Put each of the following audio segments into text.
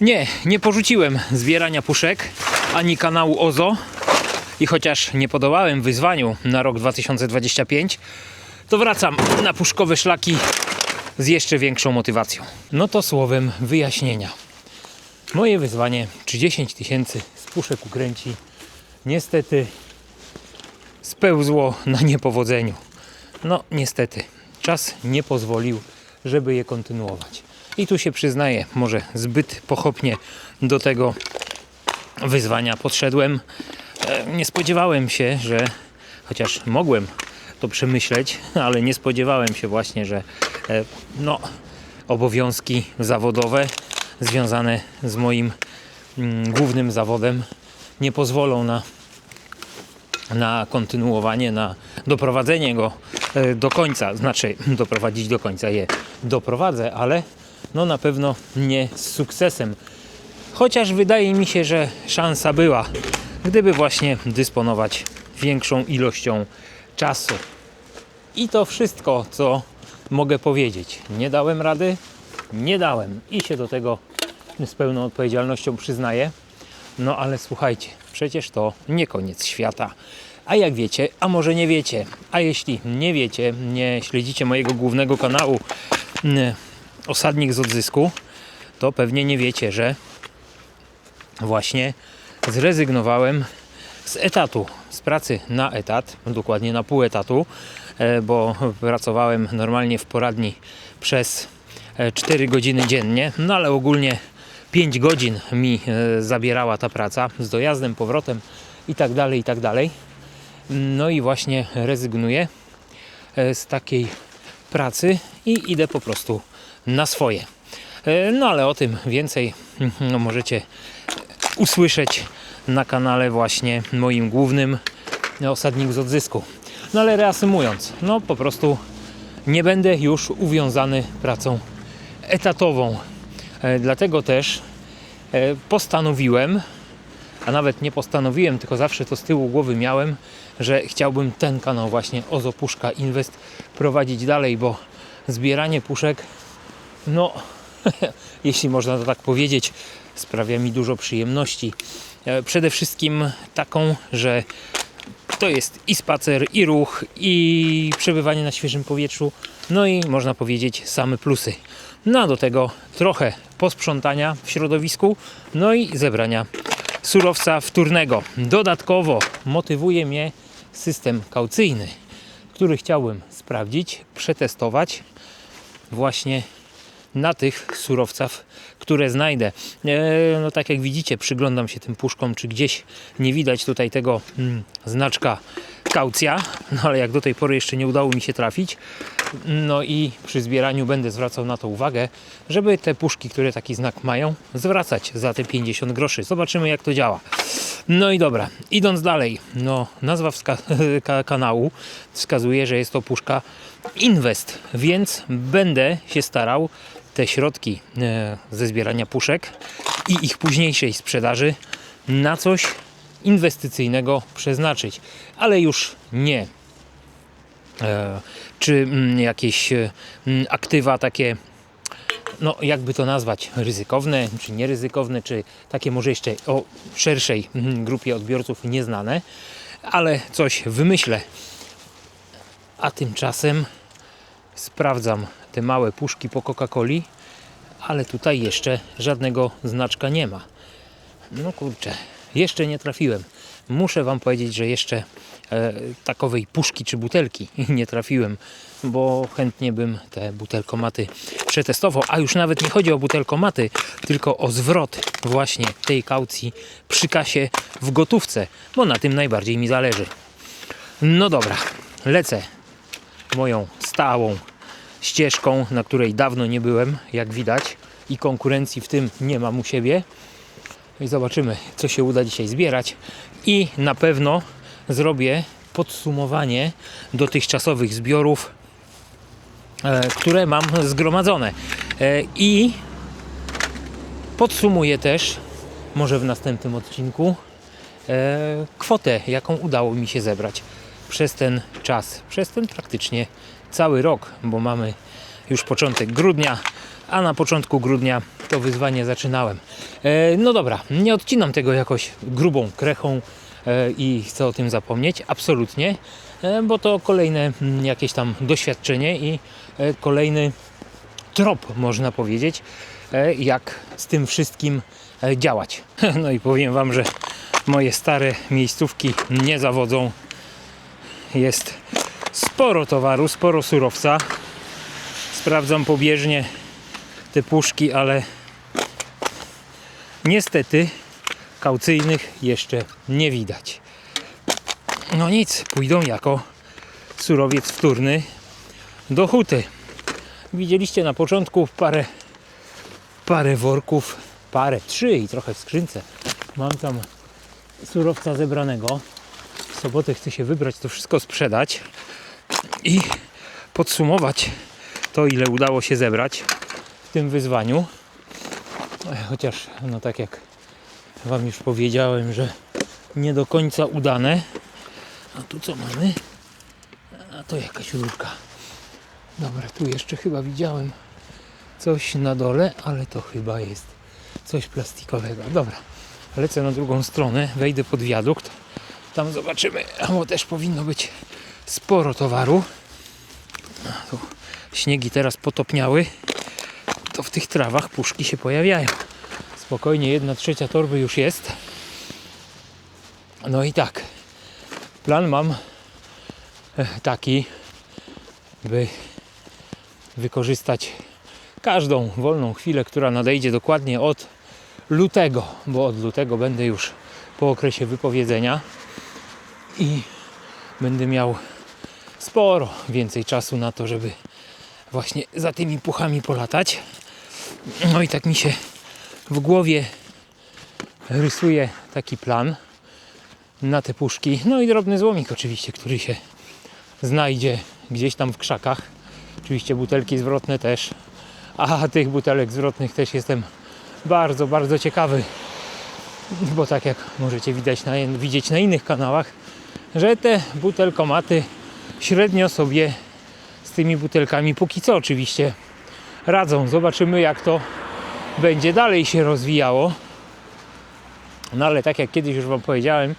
Nie, nie porzuciłem zbierania puszek ani kanału OZO. I chociaż nie podołałem wyzwaniu na rok 2025, to wracam na puszkowe szlaki z jeszcze większą motywacją. No to słowem wyjaśnienia. Moje wyzwanie, czy 10 tysięcy z puszek ukręci, niestety spełzło na niepowodzeniu. No niestety, czas nie pozwolił, żeby je kontynuować. I tu się przyznaję, może zbyt pochopnie do tego wyzwania podszedłem. E, Nie spodziewałem się, że chociaż mogłem to przemyśleć, ale nie spodziewałem się właśnie, że e, no, obowiązki zawodowe związane z moim mm, głównym zawodem nie pozwolą na na kontynuowanie, na doprowadzenie go e, do końca. Znaczy, doprowadzić do końca je doprowadzę, ale no na pewno nie z sukcesem. Chociaż wydaje mi się, że szansa była, gdyby właśnie dysponować większą ilością czasu. I to wszystko, co mogę powiedzieć. Nie dałem rady, nie dałem i się do tego z pełną odpowiedzialnością przyznaję. No ale słuchajcie, przecież to nie koniec świata. A jak wiecie, a może nie wiecie, a jeśli nie wiecie, nie śledzicie mojego głównego kanału Osadnik z odzysku, to pewnie nie wiecie, że właśnie zrezygnowałem z etatu, z pracy na etat, dokładnie na pół etatu, e, bo pracowałem normalnie w poradni przez e, 4 godziny dziennie, no ale ogólnie 5 godzin mi e, zabierała ta praca z dojazdem, powrotem i tak dalej, i tak dalej. No i właśnie rezygnuję e, z takiej pracy i idę po prostu na swoje. E, No ale o tym więcej no, możecie usłyszeć na kanale właśnie moim głównym Osadnik z odzysku. No ale reasumując, no po prostu nie będę już uwiązany pracą etatową. E, Dlatego też e, postanowiłem, a nawet nie postanowiłem, tylko zawsze to z tyłu głowy miałem, że chciałbym ten kanał właśnie Ozo Puszka Invest prowadzić dalej, bo zbieranie puszek, no jeśli można to tak powiedzieć, sprawia mi dużo przyjemności. E, Przede wszystkim taką, że to jest i spacer, i ruch, i przebywanie na świeżym powietrzu, no i można powiedzieć same plusy. No a do tego trochę posprzątania w środowisku, no i zebrania surowca wtórnego. Dodatkowo motywuje mnie system kaucyjny, który chciałbym sprawdzić, przetestować właśnie na tych surowcach, które znajdę. E, no tak jak widzicie, przyglądam się tym puszkom, czy gdzieś nie widać tutaj tego mm, znaczka kaucja, no ale jak do tej pory jeszcze nie udało mi się trafić. No i przy zbieraniu będę zwracał na to uwagę, żeby te puszki, które taki znak mają, zwracać za te 50 groszy. Zobaczymy jak to działa. No i dobra, idąc dalej, no nazwa wska- ka- kanału wskazuje, że jest to puszka Invest, więc będę się starał te środki e, ze zbierania puszek i ich późniejszej sprzedaży na coś inwestycyjnego przeznaczyć, ale już nie e, czy mm, jakieś e, mm, aktywa takie no jakby to nazwać, ryzykowne, czy nieryzykowne, czy takie może jeszcze o szerszej mm, grupie odbiorców nieznane, ale coś wymyślę. A tymczasem sprawdzam te małe puszki po Coca-Coli, ale tutaj jeszcze żadnego znaczka nie ma. No kurczę, jeszcze nie trafiłem. Muszę Wam powiedzieć, że jeszcze e, takowej puszki czy butelki nie trafiłem, bo chętnie bym te butelkomaty przetestował. A już nawet nie chodzi o butelkomaty, tylko o zwrot właśnie tej kaucji przy kasie w gotówce, bo na tym najbardziej mi zależy. No dobra, lecę moją stałą ścieżką, na której dawno nie byłem, jak widać, i konkurencji w tym nie mam u siebie. I zobaczymy, co się uda dzisiaj zbierać. I na pewno zrobię podsumowanie dotychczasowych zbiorów, e, które mam zgromadzone. E, I podsumuję też, może w następnym odcinku, e, kwotę, jaką udało mi się zebrać przez ten czas, przez ten praktycznie cały rok, bo mamy już początek grudnia, a na początku grudnia to wyzwanie zaczynałem. E, no dobra, nie odcinam tego jakoś grubą krechą e, i chcę o tym zapomnieć, absolutnie, e, bo to kolejne mm, jakieś tam doświadczenie i e, kolejny trop, można powiedzieć, e, jak z tym wszystkim e, działać. No i powiem Wam, że moje stare miejscówki nie zawodzą. Jest sporo towaru, sporo surowca. Sprawdzam pobieżnie te puszki, ale niestety kaucyjnych jeszcze nie widać. No nic, pójdą jako surowiec wtórny do huty. Widzieliście na początku parę, parę worków, parę, trzy i trochę w skrzynce. Mam tam surowca zebranego. W sobotę chcę się wybrać, to wszystko sprzedać i podsumować to, ile udało się zebrać w tym wyzwaniu. Chociaż, no tak jak Wam już powiedziałem, że nie do końca udane. A tu co mamy? A to jakaś rurka. Dobra, tu jeszcze chyba widziałem coś na dole, ale to chyba jest coś plastikowego. Dobra, lecę na drugą stronę, wejdę pod wiadukt. Tam zobaczymy, bo też powinno być sporo towaru. Tu śniegi teraz potopniały. To w tych trawach puszki się pojawiają. Spokojnie, jedna trzecia torby już jest. No i tak, plan mam e, taki, by wykorzystać każdą wolną chwilę, która nadejdzie dokładnie od lutego, bo od lutego będę już po okresie wypowiedzenia i będę miał sporo więcej czasu na to, żeby właśnie za tymi puchami polatać. No i tak mi się w głowie rysuje taki plan na te puszki. No i drobny złomik oczywiście, który się znajdzie gdzieś tam w krzakach. Oczywiście butelki zwrotne też. A tych butelek zwrotnych też jestem bardzo, bardzo ciekawy. Bo tak jak możecie widać na, widzieć na innych kanałach, że te butelkomaty średnio sobie z tymi butelkami póki co oczywiście radzą. Zobaczymy jak to będzie dalej się rozwijało. No ale tak jak kiedyś już Wam powiedziałem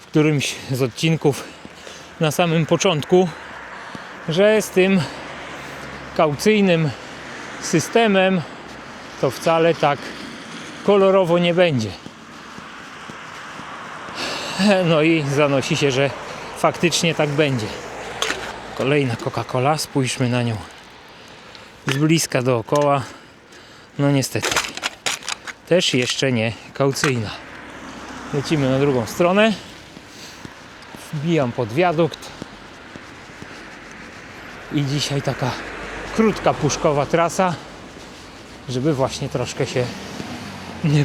w którymś z odcinków na samym początku, że z tym kaucyjnym systemem to wcale tak kolorowo nie będzie. No i zanosi się, że faktycznie tak będzie. Kolejna Coca-Cola, spójrzmy na nią z bliska dookoła. No niestety, też jeszcze nie kaucyjna. Lecimy na drugą stronę. Wbijam pod wiadukt. I dzisiaj taka krótka puszkowa trasa, żeby właśnie troszkę się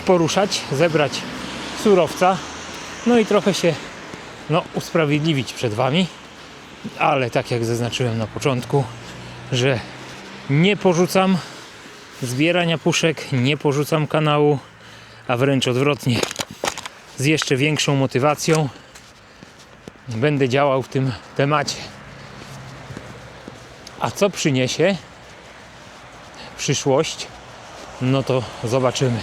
poruszać, zebrać surowca, no i trochę się no, usprawiedliwić przed Wami. Ale tak jak zaznaczyłem na początku, że nie porzucam zbierania puszek, nie porzucam kanału, a wręcz odwrotnie, z jeszcze większą motywacją będę działał w tym temacie. A co przyniesie przyszłość, no to zobaczymy.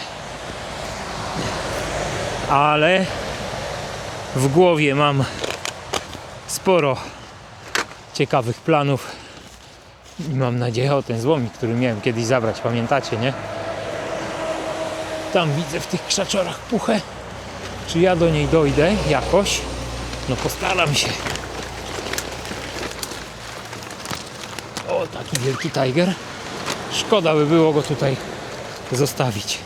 Ale w głowie mam sporo ciekawych planów i mam nadzieję o ten złomik, który miałem kiedyś zabrać, pamiętacie, nie? Tam widzę w tych krzaczorach puchę. Czy ja do niej dojdę jakoś? No postaram się. O, taki wielki tiger. Szkoda by było go tutaj zostawić.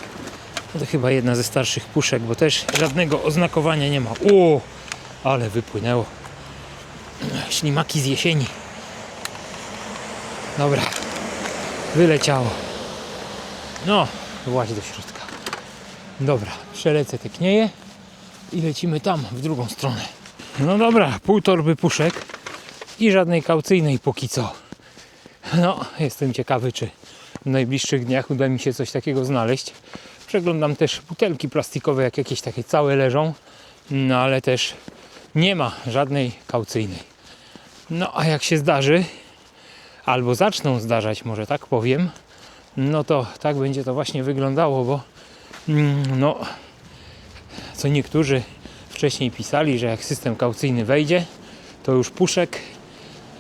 No to chyba jedna ze starszych puszek, bo też żadnego oznakowania nie ma. O, ale wypłynęło. Ślimaki z jesieni. Dobra, wyleciało. No, właź do środka. Dobra, przelecę te knieje i lecimy tam, w drugą stronę. No dobra, pół torby puszek i żadnej kaucyjnej póki co. No, jestem ciekawy, czy w najbliższych dniach uda mi się coś takiego znaleźć. Przeglądam też butelki plastikowe, jak jakieś takie całe leżą, no ale też nie ma żadnej kaucyjnej. No a jak się zdarzy, albo zaczną zdarzać, może tak powiem, no to tak będzie to właśnie wyglądało, bo mm, no, co niektórzy wcześniej pisali, że jak system kaucyjny wejdzie, to już puszek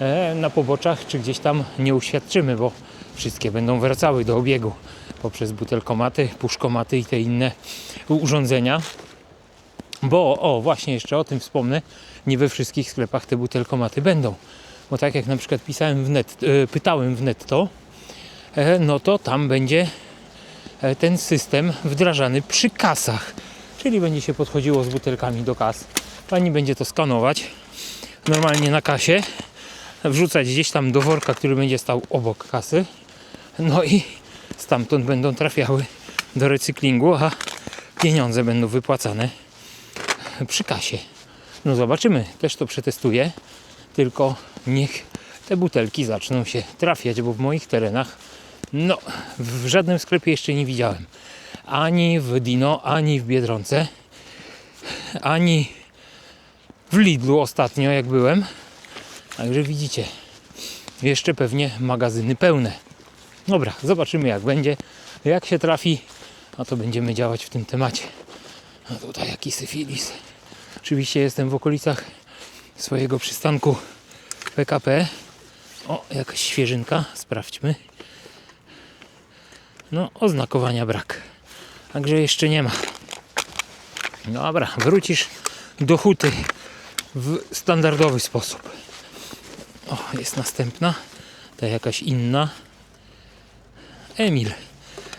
e, na poboczach czy gdzieś tam nie uświadczymy, bo wszystkie będą wracały do obiegu poprzez butelkomaty, puszkomaty i te inne urządzenia. Bo, o właśnie jeszcze o tym wspomnę, nie we wszystkich sklepach te butelkomaty będą. Bo tak jak na przykład pisałem w net, e, pytałem w netto, e, no to tam będzie e, ten system wdrażany przy kasach. Czyli będzie się podchodziło z butelkami do kas. Pani będzie to skanować normalnie na kasie, wrzucać gdzieś tam do worka, który będzie stał obok kasy. No i stamtąd będą trafiały do recyklingu, a pieniądze będą wypłacane przy kasie. No zobaczymy, też to przetestuję, tylko niech te butelki zaczną się trafiać, bo w moich terenach no w żadnym sklepie jeszcze nie widziałem. Ani w Dino, ani w Biedronce, ani w Lidlu ostatnio jak byłem. Także widzicie, jeszcze pewnie magazyny pełne. Dobra, zobaczymy jak będzie. Jak się trafi, a to będziemy działać w tym temacie. A tutaj jaki syfilis. Oczywiście jestem w okolicach swojego przystanku PKP. O, jakaś świeżynka, sprawdźmy. No, oznakowania brak. Także jeszcze nie ma. Dobra, wrócisz do huty w standardowy sposób. O, jest następna. Ta jakaś inna. Emil.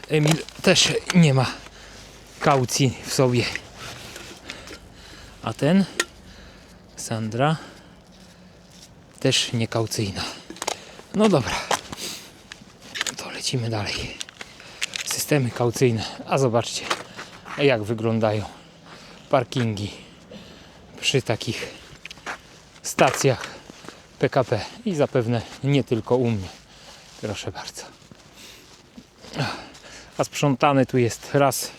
Emil też nie ma kaucji w sobie. A ten? Sandra też niekaucyjna. No dobra. To lecimy dalej. Systemy kaucyjne. A zobaczcie, jak wyglądają parkingi przy takich stacjach PKP. I zapewne nie tylko u mnie. Proszę bardzo. A sprzątany tu jest raz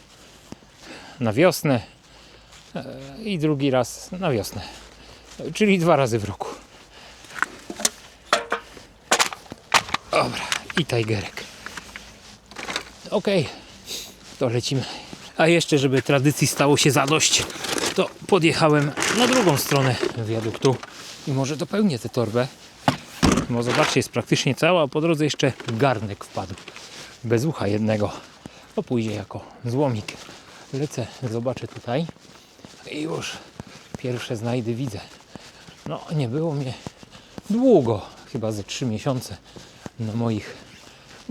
na wiosnę e, i drugi raz na wiosnę. Czyli dwa razy w roku. Dobra, i Tigerek. Ok, to lecimy. A jeszcze, żeby tradycji stało się zadość, to podjechałem na drugą stronę wiaduktu i może dopełnię tę torbę. Bo zobaczcie, jest praktycznie cała, a po drodze jeszcze garnek wpadł. Bez ucha jednego. To pójdzie jako złomik. Lecę, zobaczę tutaj i już pierwsze znajdy widzę. No, nie było mnie długo, chyba ze trzy miesiące na moich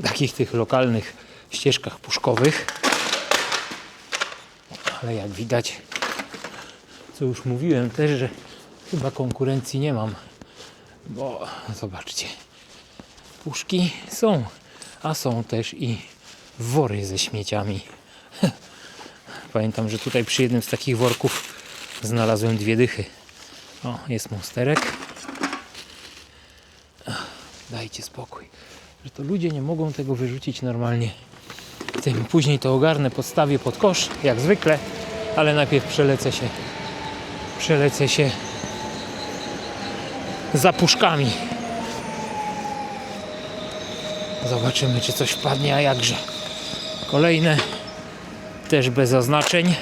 takich tych lokalnych ścieżkach puszkowych. Ale jak widać, co już mówiłem też, że chyba konkurencji nie mam. Bo zobaczcie, puszki są, a są też i wory ze śmieciami. Pamiętam, że tutaj przy jednym z takich worków znalazłem dwie dychy. O, jest monsterek. Dajcie spokój. Że to ludzie nie mogą tego wyrzucić normalnie. Tym później to ogarnę, podstawię pod kosz, jak zwykle, ale najpierw przelecę się. Przelecę się za puszkami. Zobaczymy, czy coś wpadnie, a jakże. Kolejne też bez oznaczeń.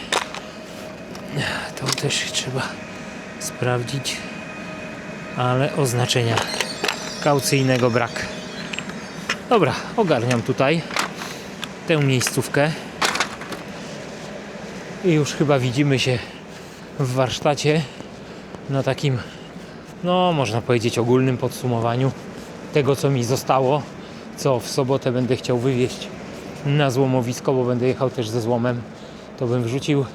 To też trzeba sprawdzić, ale oznaczenia kaucyjnego brak. Dobra, ogarniam tutaj tę miejscówkę i już chyba widzimy się w warsztacie na takim, no można powiedzieć, ogólnym podsumowaniu tego, co mi zostało, co w sobotę będę chciał wywieźć na złomowisko, bo będę jechał też ze złomem, to bym wrzucił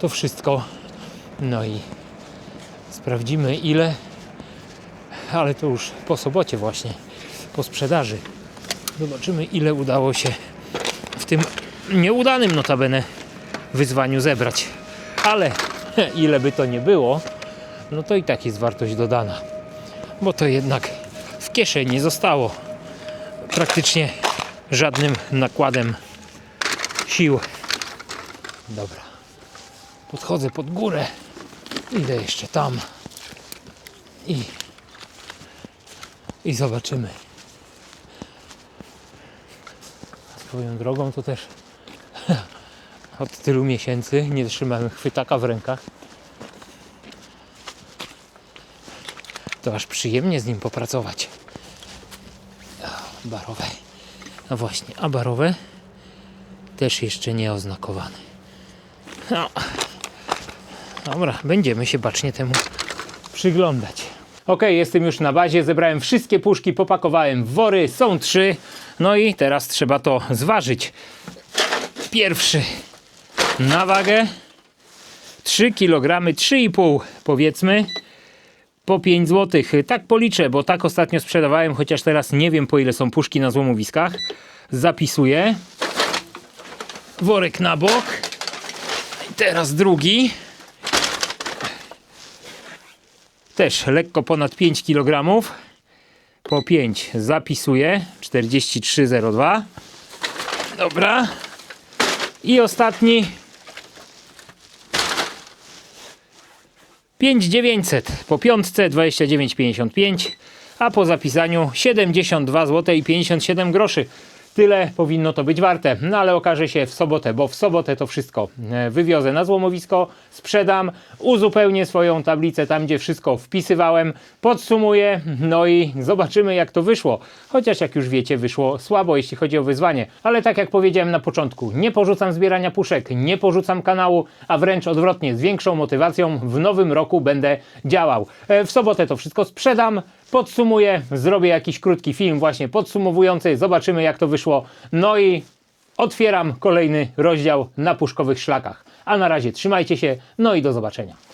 to wszystko. No i sprawdzimy ile, ale to już po sobocie właśnie, po sprzedaży. Zobaczymy ile udało się w tym nieudanym notabene wyzwaniu zebrać. Ale ile by to nie było, no to i tak jest wartość dodana. Bo to jednak w kieszeni zostało praktycznie żadnym nakładem sił. Dobra. Podchodzę pod górę. Idę jeszcze tam. I, i zobaczymy. Swoją drogą to też od tylu miesięcy nie trzymałem chwytaka w rękach. To aż przyjemnie z nim popracować. O, No właśnie, a barowe też jeszcze nie oznakowane. No. Dobra, będziemy się bacznie temu przyglądać. Ok, jestem już na bazie, zebrałem wszystkie puszki, popakowałem w wory, są trzy. No i teraz trzeba to zważyć. Pierwszy na wagę 3 kg, 3,5 powiedzmy po 5 zł. Tak policzę, bo tak ostatnio sprzedawałem, chociaż teraz nie wiem po ile są puszki na złomowiskach. Zapisuję. Worek na bok. Teraz drugi. Też lekko ponad 5 kg. Po 5 zapisuję. 43,02. Dobra. I ostatni 5900 po piątce 29,55 a po zapisaniu 72 zł i 57 groszy. Tyle powinno to być warte, no ale okaże się w sobotę, bo w sobotę to wszystko e, wywiozę na złomowisko, sprzedam, uzupełnię swoją tablicę tam, gdzie wszystko wpisywałem, podsumuję, no i zobaczymy jak to wyszło. Chociaż jak już wiecie, wyszło słabo, jeśli chodzi o wyzwanie, ale tak jak powiedziałem na początku, nie porzucam zbierania puszek, nie porzucam kanału, a wręcz odwrotnie, z większą motywacją w nowym roku będę działał. E, W sobotę to wszystko sprzedam, podsumuję, zrobię jakiś krótki film właśnie podsumowujący, zobaczymy jak to wyszło. No i otwieram kolejny rozdział na puszkowych szlakach. A na razie trzymajcie się, no i do zobaczenia.